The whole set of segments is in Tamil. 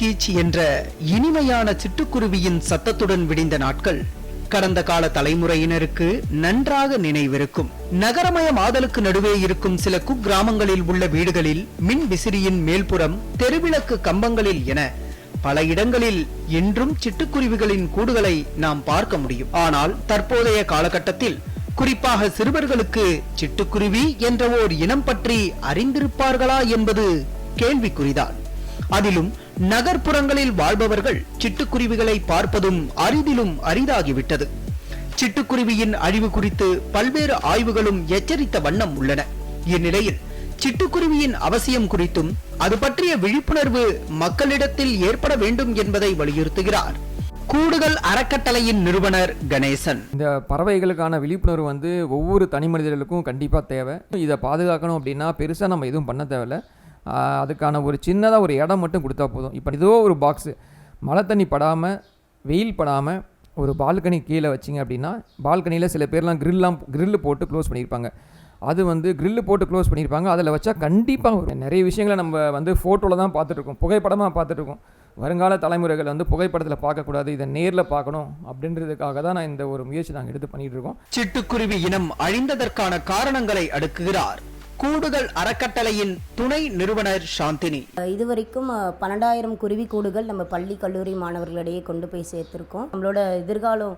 கீச் என்ற இனிமையான சிட்டுக்குருவியின் சத்தத்துடன் விடிந்த நாட்கள் கடந்த கால தலைமுறையினருக்கு நன்றாக நினைவிருக்கும். நகரமயமாதலுக்கு நடுவே இருக்கும் சில குக்கிராமங்களில் உள்ள வீடுகளில் மின் விசிறியின் மேல்புறம் தெருவிளக்கு கம்பங்களில் என பல இடங்களில் என்றும் சிட்டுக்குருவிகளின் கூடுகளை நாம் பார்க்க முடியும். ஆனால் தற்போதைய காலகட்டத்தில் குறிப்பாக சிறுவர்களுக்கு சிட்டுக்குருவி என்ற ஓர் இனம் பற்றி அறிந்திருப்பார்களா என்பது கேள்விக்குறிதான். அதிலும் நகர்ப்புறங்களில் வாழ்பவர்கள் சிட்டுக்குருவிகளை பார்ப்பதும் அரிதிலும் அரிதாகிவிட்டது. சிட்டுக்குருவியின் அழிவு குறித்து பல்வேறு ஆய்வுகளும் எச்சரித்த வண்ணம் உள்ளன. இந்நிலையில் சிட்டுக்குருவியின் அவசியம் குறித்தும் அது பற்றிய விழிப்புணர்வு மக்களிடத்தில் ஏற்பட வேண்டும் என்பதை வலியுறுத்துகிறார். கூடுதல் அறக்கட்டளையின் நிறுவனர் கணேசன். இந்த பறவைகளுக்கான விழிப்புணர்வு வந்து ஒவ்வொரு தனி மனிதர்களுக்கும் கண்டிப்பாக தேவை. இதை பாதுகாக்கணும் அப்படின்னா பெருசாக நம்ம எதுவும் பண்ண தேவையில்ல. அதுக்கான ஒரு சின்னதாக ஒரு இடம் மட்டும் கொடுத்தா போதும். இப்போ ஏதோ ஒரு பாக்ஸு மழை தண்ணி படாமல் வெயில் படாமல் ஒரு பால்கனி கீழே வச்சிங்க அப்படின்னா பால்கனியில் சில பேர்லாம் கிரில்லாம் கிரில்லு போட்டு க்ளோஸ் பண்ணியிருப்பாங்க. அது வந்து கிரில்லு போட்டு க்ளோஸ் பண்ணியிருப்பாங்க. அதில் வச்சா கண்டிப்பாக வரும். நிறைய விஷயங்களை நம்ம வந்து ஃபோட்டோவில் தான் பார்த்துட்ருக்கோம் புகைப்படமாக பார்த்துட்ருக்கோம் வருங்கால தலைமுறைகள் வந்து புகைப்படத்தில் பார்க்கக்கூடாது. இதை நேரில் பார்க்கணும் அப்படின்றதுக்காக தான் நான் இந்த ஒரு முயற்சி நாங்கள் எடுத்து பண்ணிகிட்டு இருக்கோம். சிட்டுக்குருவி இனம் அழிந்ததற்கான காரணங்களை அடுக்குகிறார். கூடுதல் அறக்கட்டளையின் துணை நிறுவனர் சாந்தினி. இதுவரைக்கும் பன்னெண்டாயிரம் குருவி கூடுகள் நம்ம பள்ளி கல்லூரி மாணவர்களிடையே கொண்டு போய் சேர்த்துருக்கோம். நம்மளோட எதிர்காலம்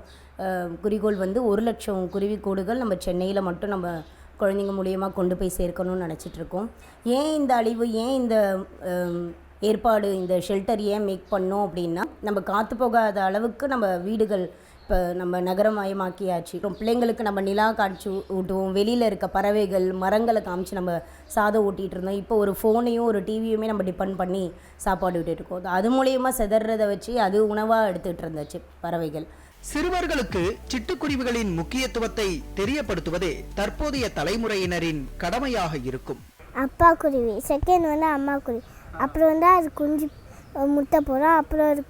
குறிக்கோள் வந்து ஒரு லட்சம் குருவி கூடுகள் நம்ம சென்னையில் மட்டும் நம்ம குழந்தைங்க மூலியமாக கொண்டு போய் சேர்க்கணும்னு நினச்சிட்டு இருக்கோம் ஏன் இந்த அழிவு? ஏன் இந்த ஏற்பாடு இந்த ஷெல்டர் ஏன் மேக் பண்ணோம் அப்படின்னா நம்ம காற்று போகாத அளவுக்கு நம்ம வீடுகள் இப்போ நம்ம நகரமயமாக்கியாச்சு. அப்புறம் பிள்ளைங்களுக்கு நம்ம நிலா காட்சி ஊட்டுவோம். வெளியில் இருக்க பறவைகள் மரங்களை காமிச்சு நம்ம சாதம் ஊட்டிகிட்டு இருந்தோம். இப்போ ஒரு ஃபோனையும் ஒரு டிவியுமே நம்ம டிபெண்ட் பண்ணி சாப்பாடு விட்டுட்டு இருக்கோம். அது மூலயமா செதறதை வச்சு அது உணவாக எடுத்துகிட்டு இருந்துச்சு பறவைகள். சிறுவர்களுக்கு சிட்டுக்குருவிகளின் முக்கியத்துவத்தை தெரியப்படுத்துவதே தற்போதைய தலைமுறையினரின் கடமையாக இருக்கும். அப்பா குருவி செகண்ட் வந்து அம்மா குருவி. அப்புறம் வந்து அது குஞ்சு முட்டை போடும் அப்புறம் அது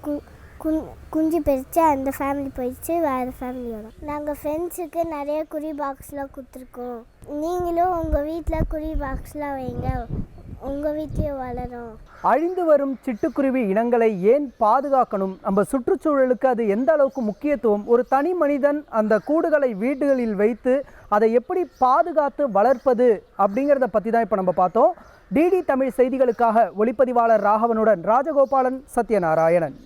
குஞ்சு பிரித்து அந்த ஃபேமிலி போயிடுச்சு வேறு ஃபேமிலி வரும். நாங்கள் ஃப்ரெண்ட்ஸுக்கு நிறைய குறி பாக்ஸ்லாம் கொடுத்துருக்கோம். நீங்களும் உங்கள் வீட்டில் குறி பாக்ஸ்லாம் வைங்க. உங்கள் வீட்லேயும் வளரும். அழிந்து வரும் சிட்டுக்குருவி இனங்களை ஏன் பாதுகாக்கணும்? நம்ம சுற்றுச்சூழலுக்கு அது எந்த அளவுக்கு முக்கியத்துவம்? ஒரு தனி மனிதன் அந்த கூடுகளை வீடுகளில் வைத்து அதை எப்படி பாதுகாத்து வளர்ப்பது அப்படிங்கிறத பற்றி தான் இப்போ நம்ம பார்த்தோம். டிடி தமிழ் செய்திகளுக்காக ஒளிப்பதிவாளர் ராகவனுடன் ராஜகோபாலன் சத்யநாராயணன்.